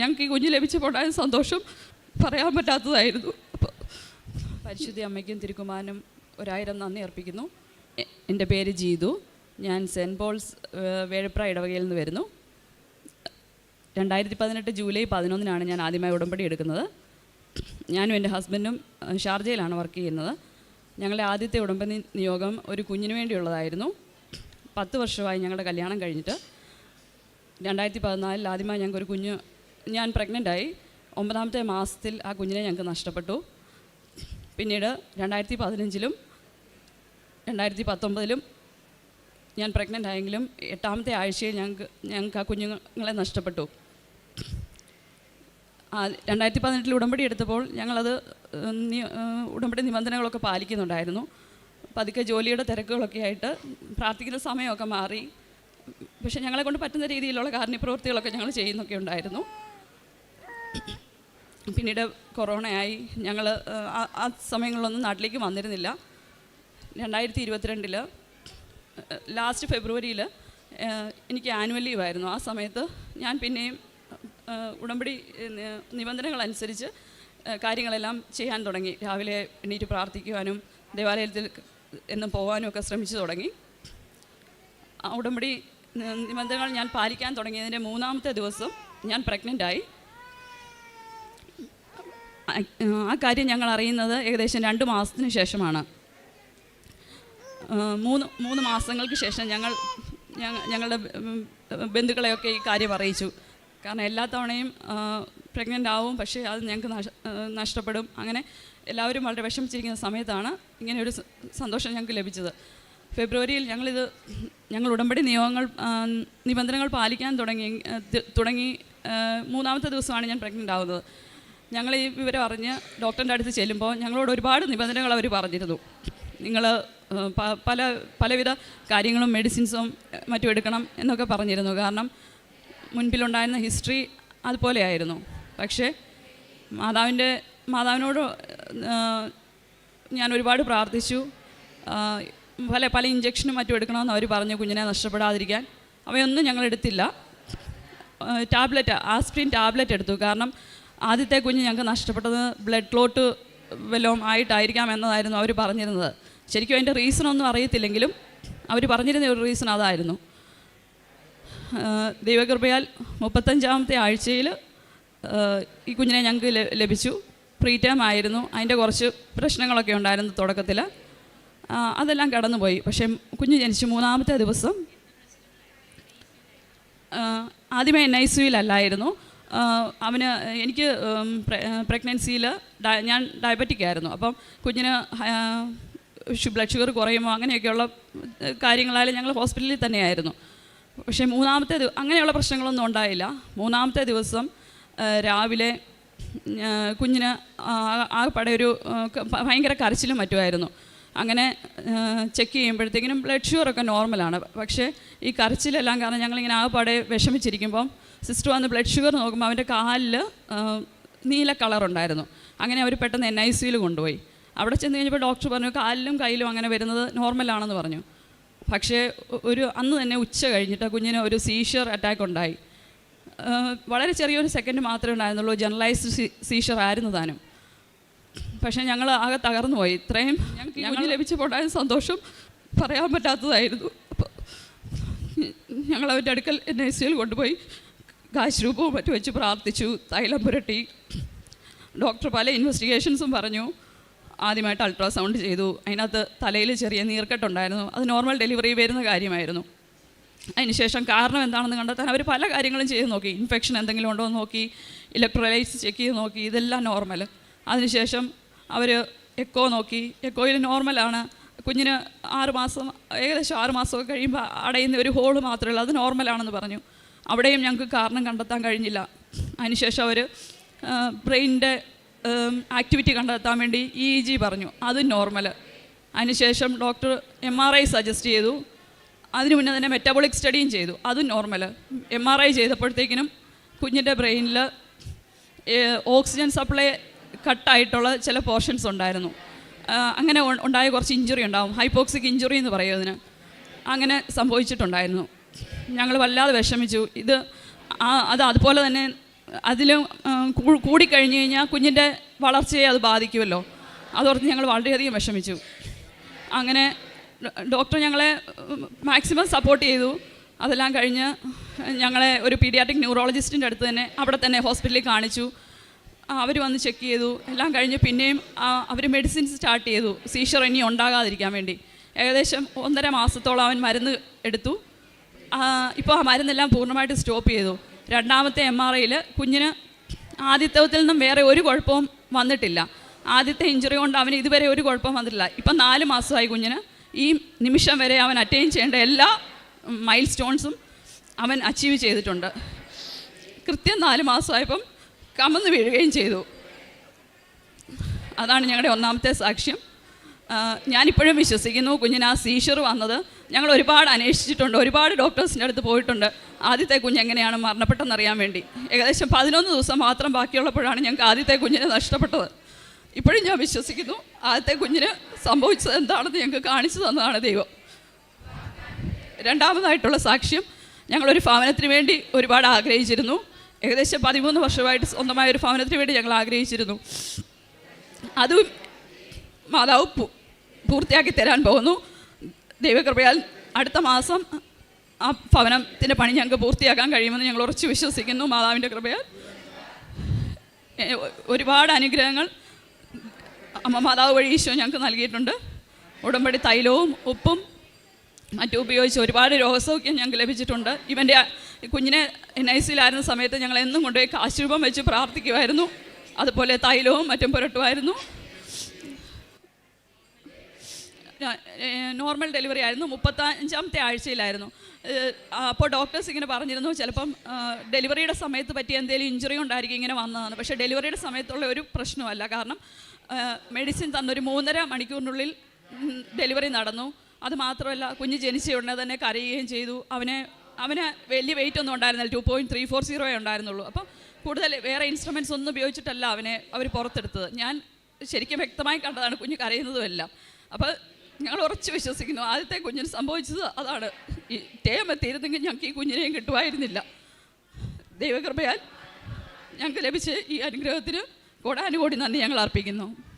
ഞങ്ങൾക്ക് ഈ കുഞ്ഞ് ലഭിച്ചപ്പോൾ ഉണ്ടായ സന്തോഷം പറയാൻ പറ്റാത്തതായിരുന്നു. അപ്പോൾ പരിശുദ്ധി അമ്മയ്ക്കും തിരുക്കുമാനും ഒരായിരം നന്ദി അർപ്പിക്കുന്നു. എന്റെ പേര് ജീതു. ഞാൻ സെന്റ് പോൾസ് വേഴപ്ര ഇടവകയിൽ നിന്ന് വരുന്നു. രണ്ടായിരത്തി പതിനെട്ട് ജൂലൈ പതിനൊന്നിനാണ് ഞാൻ ആദ്യമായി ഉടമ്പടി എടുക്കുന്നത്. ഞാനും എന്റെ ഹസ്ബൻഡും ഷാർജയിലാണ് വർക്ക് ചെയ്യുന്നത്. ഞങ്ങളുടെ ആദ്യത്തെ ഉടമ്പടി നിയോഗം ഒരു കുഞ്ഞിന് വേണ്ടിയുള്ളതായിരുന്നു. പത്ത് വർഷമായി ഞങ്ങളുടെ കല്യാണം കഴിഞ്ഞിട്ട് രണ്ടായിരത്തി പതിനാലിൽ ആദ്യമായി ഞങ്ങൾക്ക് ഒരു കുഞ്ഞ് ഞാൻ പ്രഗ്നന്റായി ഒമ്പതാമത്തെ മാസത്തിൽ ആ കുഞ്ഞിനെ ഞങ്ങൾക്ക് നഷ്ടപ്പെട്ടു. പിന്നീട് രണ്ടായിരത്തി പതിനഞ്ചിലും രണ്ടായിരത്തി പത്തൊമ്പതിലും ഞാൻ പ്രഗ്നന്റ് ആയെങ്കിലും എട്ടാമത്തെ ആഴ്ചയിൽ ഞങ്ങൾക്ക് ഞങ്ങൾക്ക് ആ കുഞ്ഞുങ്ങളെ നഷ്ടപ്പെട്ടു. രണ്ടായിരത്തി പതിനെട്ടിൽ ഉടമ്പടി എടുത്തപ്പോൾ ഞങ്ങളത് ഉടമ്പടി നിബന്ധനകളൊക്കെ പാലിക്കുന്നുണ്ടായിരുന്നു. പതുക്കെ ജോലിയുടെ തിരക്കുകളൊക്കെ ആയിട്ട് പ്രാർത്ഥിക്കുന്ന സമയമൊക്കെ മാറി. പക്ഷേ ഞങ്ങളെ കൊണ്ട് പറ്റുന്ന രീതിയിലുള്ള കാരുണ്യപ്രവൃത്തികളൊക്കെ ഞങ്ങൾ ചെയ്യുന്നൊക്കെ ഉണ്ടായിരുന്നു. പിന്നീട് കൊറോണയായി. ഞങ്ങൾ ആ സമയങ്ങളിലൊന്നും നാട്ടിലേക്ക് വന്നിരുന്നില്ല. രണ്ടായിരത്തി ഇരുപത്തിരണ്ടിൽ ലാസ്റ്റ് ഫെബ്രുവരിയിൽ എനിക്ക് ആനുവൽ ലീവ് ആയിരുന്നു. ആ സമയത്ത് ഞാൻ പിന്നെയും ഉടമ്പടി നിബന്ധനകളനുസരിച്ച് കാര്യങ്ങളെല്ലാം ചെയ്യാൻ തുടങ്ങി. രാവിലെ എണീറ്റ് പ്രാർത്ഥിക്കുവാനും ദേവാലയത്തിൽ എന്നും പോകാനും ഒക്കെ ശ്രമിച്ചു തുടങ്ങി. ഉടമ്പടി നിബന്ധനകൾ ഞാൻ പാലിക്കാൻ തുടങ്ങിയതിന്റെ മൂന്നാമത്തെ ദിവസം ഞാൻ പ്രഗ്നന്റായി ആ കാര്യം ഞങ്ങൾ അറിയുന്നത് ഏകദേശം രണ്ട് മാസത്തിന് ശേഷമാണ്. മൂന്ന് മൂന്ന് മാസങ്ങൾക്ക് ശേഷം ഞങ്ങൾ ഞങ്ങളുടെ ബന്ധുക്കളെയൊക്കെ ഈ കാര്യം അറിയിച്ചു. കാരണം എല്ലാ തവണയും പ്രഗ്നന്റ് ആവും പക്ഷേ അത് ഞങ്ങൾക്ക് നഷ്ടപ്പെടും. അങ്ങനെ എല്ലാവരും വളരെ വിഷമിച്ചിരിക്കുന്ന സമയത്താണ് ഇങ്ങനെ ഒരു സന്തോഷം ഞങ്ങൾക്ക് ലഭിച്ചത്. ഫെബ്രുവരിയിൽ ഞങ്ങളിത് ഞങ്ങൾ ഉടമ്പടി നിയമങ്ങൾ നിബന്ധനകൾ പാലിക്കാൻ തുടങ്ങി തുടങ്ങി മൂന്നാമത്തെ ദിവസമാണ് ഞാൻ പ്രഗ്നന്റ് ആവുന്നത്. ഞങ്ങൾ ഈ വിവരം അറിഞ്ഞ് ഡോക്ടറിന്റെ അടുത്ത് ചെല്ലുമ്പോൾ ഞങ്ങളോട് ഒരുപാട് നിബന്ധനകൾ അവർ പറഞ്ഞിരുന്നു. നിങ്ങൾ പല പലവിധ കാര്യങ്ങളും മെഡിസിൻസും മറ്റും എടുക്കണം എന്നൊക്കെ പറഞ്ഞിരുന്നു. കാരണം മുൻപിലുണ്ടായിരുന്ന ഹിസ്റ്ററി അതുപോലെയായിരുന്നു. പക്ഷേ മാതാവിന്റെ മാതാവിനോട് ഞാൻ ഒരുപാട് പ്രാർത്ഥിച്ചു. പല പല ഇഞ്ചക്ഷനും മറ്റും എടുക്കണമെന്ന് അവർ പറഞ്ഞു കുഞ്ഞിനെ നഷ്ടപ്പെടാതിരിക്കാൻ. അവയൊന്നും ഞങ്ങൾ എടുത്തില്ല. ടാബ്ലറ്റ് ആസ്പ്രിൻ ടാബ്ലറ്റ് എടുത്തു. കാരണം ആദ്യത്തെ കുഞ്ഞ് ഞങ്ങൾക്ക് നഷ്ടപ്പെട്ടത് ബ്ലഡ് ക്ലോട്ട് വല്ലതും ആയിട്ടായിരിക്കാം എന്നതായിരുന്നു അവർ പറഞ്ഞിരുന്നത്. ശരിക്കും അതിന്റെ റീസണൊന്നും അറിയത്തില്ലെങ്കിലും അവർ പറഞ്ഞിരുന്ന ഒരു റീസൺ അതായിരുന്നു. ദൈവകൃപയാൽ മുപ്പത്തഞ്ചാമത്തെ ആഴ്ചയിൽ ഈ കുഞ്ഞിനെ ഞങ്ങൾക്ക് ലഭിച്ചു. പ്രീ ടൈം ആയിരുന്നു. അതിന്റെ കുറച്ച് പ്രശ്നങ്ങളൊക്കെ ഉണ്ടായിരുന്നു തുടക്കത്തിൽ അതെല്ലാം കടന്നുപോയി. പക്ഷേ കുഞ്ഞ് ജനിച്ചു മൂന്നാമത്തെ ദിവസം ആദ്യമേ എൻ ഐ സിയിലല്ലായിരുന്നു അവന് എനിക്ക് പ്രഗ്നൻസിയിൽ ഞാൻ ഡയബറ്റിക് ആയിരുന്നു. അപ്പം കുഞ്ഞിന് ബ്ലഡ് ഷുഗർ കുറയുമോ അങ്ങനെയൊക്കെയുള്ള കാര്യങ്ങളായാലും ഞങ്ങൾ ഹോസ്പിറ്റലിൽ തന്നെയായിരുന്നു. പക്ഷേ മൂന്നാമത്തെ ദിവസം അങ്ങനെയുള്ള പ്രശ്നങ്ങളൊന്നും ഉണ്ടായില്ല. മൂന്നാമത്തെ ദിവസം രാവിലെ കുഞ്ഞിന് ആ- പടെ ഒരു ഭയങ്കര കരച്ചിലും മറ്റുമായിരുന്നു. അങ്ങനെ ചെക്ക് ചെയ്യുമ്പോഴത്തേക്കിനും ബ്ലഡ് ഷുഗറൊക്കെ നോർമലാണ് പക്ഷേ ഈ കരച്ചിലെല്ലാം കാരണം ഞങ്ങളിങ്ങനെ ആ പടെ വിഷമിച്ചിരിക്കുമ്പം സിസ്റ്റർ വന്ന് ബ്ലഡ് ഷുഗർ നോക്കുമ്പോൾ അവന്റെ കാലിൽ നീല കളർ ഉണ്ടായിരുന്നു. അങ്ങനെ അവർ പെട്ടെന്ന് എൻ ഐ സിയിൽ കൊണ്ടുപോയി. അവിടെ ചെന്ന് കഴിഞ്ഞപ്പോൾ ഡോക്ടർ പറഞ്ഞു കാലിലും കയ്യിലും അങ്ങനെ വരുന്നത് നോർമലാണെന്ന് പറഞ്ഞു. പക്ഷേ ഒരു അന്ന് തന്നെ ഉച്ച കഴിഞ്ഞിട്ട് കുഞ്ഞിന് ഒരു സീഷർ അറ്റാക്ക് ഉണ്ടായി. വളരെ ചെറിയൊരു സെക്കൻഡ് മാത്രമേ ഉണ്ടായിരുന്നുള്ളൂ ജനറലൈസ്ഡ് സീഷർ ആയിരുന്നു താനും. പക്ഷേ ഞങ്ങൾ ആകെ തകർന്നു പോയി. ഇത്രയും ഞങ്ങൾക്ക് ഞങ്ങൾ ലഭിച്ചപ്പോണ്ടായ സന്തോഷം പറയാൻ പറ്റാത്തതായിരുന്നു. അപ്പോൾ ഞങ്ങൾ അവന്റെ അടുക്കൽ എൻ ഐ സിയിൽ കൊണ്ടുപോയി. കാശ് മറ്റും വെച്ച് പ്രാർത്ഥിച്ചു തൈലം പുരട്ടി. ഡോക്ടർ പല ഇൻവെസ്റ്റിഗേഷൻസും പറഞ്ഞു. ആദ്യമായിട്ട് അൾട്രാസൗണ്ട് ചെയ്തു. അതിനകത്ത് തലയിൽ ചെറിയ നീർക്കെട്ടുണ്ടായിരുന്നു. അത് നോർമൽ ഡെലിവറി വരുന്ന കാര്യമായിരുന്നു. അതിനുശേഷം കാരണം എന്താണെന്ന് കണ്ടെത്താൻ അവർ പല കാര്യങ്ങളും ചെയ്ത് നോക്കി. ഇൻഫെക്ഷൻ എന്തെങ്കിലും ഉണ്ടോ എന്ന് നോക്കി. ഇലക്ട്രോലൈറ്റ്സ് ചെക്ക് ചെയ്ത് നോക്കി. ഇതെല്ലാം നോർമൽ. അതിനുശേഷം അവർ എക്കോ നോക്കി. എക്കോയിൽ നോർമലാണ്. കുഞ്ഞിന് ആറ് മാസം ഏകദേശം ആറ് മാസമൊക്കെ കഴിയുമ്പോൾ അടയുന്ന ഒരു ഹോൾ മാത്രമേ ഉള്ളൂ. അത് നോർമലാണെന്ന് പറഞ്ഞു. അവിടെയും ഞങ്ങൾക്ക് കാരണം കണ്ടെത്താൻ കഴിഞ്ഞില്ല. അതിനുശേഷം അവർ ബ്രെയിനിന്റെ ആക്ടിവിറ്റി കണ്ടെത്താൻ വേണ്ടി ഇ ജി പറഞ്ഞു. അത് നോർമൽ അതിനുശേഷം doctor M R I suggest ചെയ്തു. അതിനു മുന്നേ തന്നെ മെറ്റബോളിക് സ്റ്റഡിയും ചെയ്തു. അത് നോർമൽ എം ആർ ഐ ചെയ്തപ്പോഴത്തേക്കിനും കുഞ്ഞിന്റെ ബ്രെയിനിൽ ഓക്സിജൻ സപ്ലൈ കട്ടായിട്ടുള്ള ചില പോർഷൻസ് ഉണ്ടായിരുന്നു. അങ്ങനെ ഉണ്ടായ കുറച്ച് ഇഞ്ചുറി ഉണ്ടാവും. ഹൈപ്പോക്സിക് ഇഞ്ചുറി എന്ന് പറയും അങ്ങനെ സംഭവിച്ചിട്ടുണ്ടായിരുന്നു. ഞങ്ങൾ വല്ലാതെ വിഷമിച്ചു. ഇത് അത് അതുപോലെ തന്നെ കൂ- കൂടിക്കഴിഞ്ഞ് കഴിഞ്ഞാൽ കുഞ്ഞിന്റെ വളർച്ചയെ അത് ബാധിക്കുമല്ലോ. അതോർത്ത് ഞങ്ങൾ വളരെയധികം വിഷമിച്ചു. അങ്ങനെ ഡോക്ടർ ഞങ്ങളെ മാക്സിമം സപ്പോർട്ട് ചെയ്തു. അതെല്ലാം കഴിഞ്ഞ് ഞങ്ങളെ ഒരു പീഡിയാട്രിക് ന്യൂറോളജിസ്റ്റിന്റെ അടുത്ത് തന്നെ അവിടെ തന്നെ ഹോസ്പിറ്റലിൽ കാണിച്ചു. അവർ വന്ന് ചെക്ക് ചെയ്തു. എല്ലാം കഴിഞ്ഞ് പിന്നെയും അവർ മെഡിസിൻ സ്റ്റാർട്ട് ചെയ്തു. സീഷർ ഇനി ഉണ്ടാകാതിരിക്കാൻ വേണ്ടി. ഏകദേശം ഒന്നര മാസത്തോളം അവൻ മരുന്ന് എടുത്തു. ഇപ്പോൾ ആ മരുന്നെല്ലാം പൂർണമായിട്ട് സ്റ്റോപ്പ് ചെയ്തു. രണ്ടാമത്തെ എം ആർ ഐയിൽ കുഞ്ഞിന് ആദ്യത്വത്തിൽ നിന്നും വേറെ ഒരു കുഴപ്പവും വന്നിട്ടില്ല. ആദ്യത്തെ ഇഞ്ചുറി കൊണ്ട് അവന് ഇതുവരെ ഒരു കുഴപ്പവും വന്നിട്ടില്ല. ഇപ്പം നാല് മാസമായി കുഞ്ഞിന്. ഈ നിമിഷം വരെ അവൻ അറ്റൈൻ ചെയ്യേണ്ട എല്ലാ മൈൽ സ്റ്റോൺസും അവൻ അച്ചീവ് ചെയ്തിട്ടുണ്ട്. കൃത്യം നാല് മാസമായപ്പം കമന്ന് വീഴുകയും ചെയ്തു. അതാണ് ഞങ്ങളുടെ ഒന്നാമത്തെ സാക്ഷ്യം. ഞാനിപ്പോഴും വിശ്വസിക്കുന്നു. കുഞ്ഞിന് ആ സീഷർ വന്നത്. ഞങ്ങൾ ഒരുപാട് അന്വേഷിച്ചിട്ടുണ്ട്. ഒരുപാട് ഡോക്ടേഴ്സിന്റെ അടുത്ത് പോയിട്ടുണ്ട്. ആദ്യത്തെ കുഞ്ഞ് എങ്ങനെയാണ് മരണപ്പെട്ടെന്നറിയാൻ വേണ്ടി. ഏകദേശം പതിനൊന്ന് ദിവസം മാത്രം ബാക്കിയുള്ളപ്പോഴാണ് ഞങ്ങൾക്ക് ആദ്യത്തെ കുഞ്ഞിനെ നഷ്ടപ്പെട്ടത്. ഇപ്പോഴും ഞാൻ വിശ്വസിക്കുന്നു. ആദ്യത്തെ കുഞ്ഞിന് സംഭവിച്ചത് എന്താണെന്ന് ഞങ്ങൾക്ക് കാണിച്ചു തന്നതാണ് ദൈവം. രണ്ടാമതായിട്ടുള്ള സാക്ഷ്യം ഞങ്ങളൊരു ഭവനത്തിന് വേണ്ടി ഒരുപാട് ആഗ്രഹിച്ചിരുന്നു. ഏകദേശം പതിമൂന്ന് വർഷമായിട്ട് സ്വന്തമായ ഒരു ഭവനത്തിന് വേണ്ടി ഞങ്ങൾ ആഗ്രഹിച്ചിരുന്നു. അതും മാതാവ് പൂർത്തിയാക്കി തരാൻ പോകുന്നു. ദൈവകൃപയാൽ അടുത്ത മാസം ആ ഭവനത്തിന്റെ പണി ഞങ്ങൾക്ക് പൂർത്തിയാക്കാൻ കഴിയുമെന്ന് ഞങ്ങൾ ഉറച്ചു വിശ്വസിക്കുന്നു. മാതാവിന്റെ കൃപയാൽ. ഒരുപാട് അനുഗ്രഹങ്ങൾ അമ്മ മാതാവ് വഴി ഈശോ ഞങ്ങൾക്ക് നൽകിയിട്ടുണ്ട്. ഉടമ്പടി തൈലവും ഉപ്പും മറ്റും ഉപയോഗിച്ച് ഒരുപാട് രോഗസൗഖ്യം ഞങ്ങൾക്ക് ലഭിച്ചിട്ടുണ്ട്. ഇവന്റെ കുഞ്ഞിനെ എൻ ഐ സിയിലായിരുന്ന സമയത്ത് ഞങ്ങൾ എന്നും കൊണ്ടുപോയി കാശുരൂപം വെച്ച് പ്രാർത്ഥിക്കുമായിരുന്നു അതുപോലെ തൈലവും മറ്റും പുരട്ടുമായിരുന്നു നോർമൽ ഡെലിവറി ആയിരുന്നു. മുപ്പത്തഞ്ചാമത്തെ ആഴ്ചയിലായിരുന്നു. അപ്പോൾ ഡോക്ടേഴ്സ് ഇങ്ങനെ പറഞ്ഞിരുന്നു ചിലപ്പം ഡെലിവറിയുടെ സമയത്ത് പറ്റിയ എന്തെങ്കിലും ഇഞ്ചുറി ഉണ്ടായിരിക്കും ഇങ്ങനെ വന്നതാണ്. പക്ഷേ ഡെലിവറിയുടെ സമയത്തുള്ള ഒരു പ്രശ്നമല്ല. കാരണം മെഡിസിൻ തന്നൊരു മൂന്നര മണിക്കൂറിനുള്ളിൽ ഡെലിവറി നടന്നു. അതുമാത്രമല്ല കുഞ്ഞ് ജനിച്ച ഉടനെ തന്നെ കരയുകയും ചെയ്തു. അവനെ അവന് വലിയ വെയിറ്റ് ഒന്നും ഉണ്ടായിരുന്നില്ല. ടു പോയിന്റ് ത്രീ ഫോർ സീറോയേ ഉണ്ടായിരുന്നുള്ളൂ. അപ്പം കൂടുതൽ വേറെ ഇൻസ്ട്രുമെന്റ്സ് ഒന്നും ഉപയോഗിച്ചിട്ടല്ല അവനെ അവർ പുറത്തെടുത്തത്. ഞാൻ ശരിക്കും വ്യക്തമായി കണ്ടതാണ് കുഞ്ഞ് കരയുന്നതുമെല്ലാം. അപ്പോൾ ഞങ്ങൾ ഉറച്ചു വിശ്വസിക്കുന്നു. ആദ്യത്തെ കുഞ്ഞിന് സംഭവിച്ചത് അതാണ്. ഈ ടേം എത്തിയിരുന്നെങ്കിൽ ഞങ്ങൾക്ക് ഈ കുഞ്ഞിനെയും കിട്ടുമായിരുന്നില്ല. ദൈവകൃപയാൽ ഞങ്ങൾക്ക് ലഭിച്ച ഈ അനുഗ്രഹത്തിന് കോടാനുകോടി നന്ദി ഞങ്ങൾ അർപ്പിക്കുന്നു.